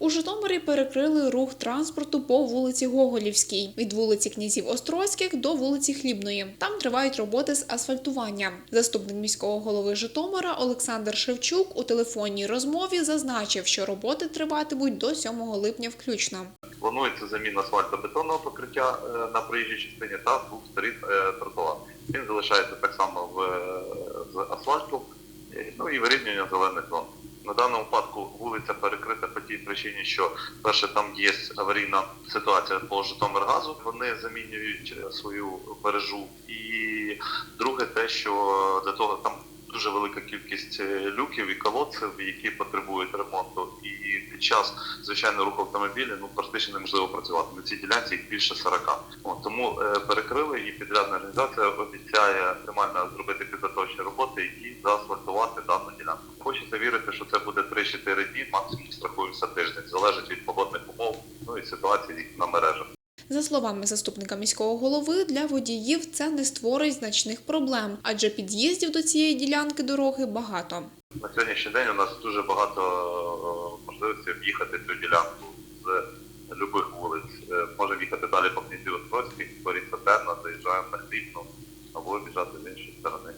У Житомирі перекрили рух транспорту по вулиці Гоголівській від вулиці князів Острозьких до вулиці Хлібної. Там тривають роботи з асфальтування. Заступник міського голови Житомира Олександр Шевчук у телефонній розмові зазначив, що роботи триватимуть до 7 липня включно. Планується заміна асфальтобетонного покриття е, на проїжджій частині та двох сторін е, тротуару. Він залишається так само в, е, з асфальту, ну і вирівнювання зелених зон. На даному випадку вулиця перекрита тій причині, що перше там є аварійна ситуація по Житомиргазу. Вони замінюють е, свою мережу. І друге, те, що для того там дуже велика кількість е, люків і колодців, які потребують ремонту. І під час звичайного руху автомобілів ну практично неможливо працювати. На цій ділянці їх більше 40. От, тому е, перекрили і підрядна організація обіцяє максимально зробити підготовчі роботи і заасфальтувати дану хочеться вірити, що це буде 3-4 дні, максимум страхуємося тиждень, залежить від погодних умов, ну і ситуації на мережах. За словами заступника міського голови, для водіїв це не створить значних проблем, адже під'їздів до цієї ділянки дороги багато. На сьогоднішній день у нас дуже багато е, можливостей об'їхати цю ділянку з любих вулиць. Е, можемо їхати далі по князі Острозькій, по Сатерна, заїжджаємо на Хлібну або біжати з іншої сторони.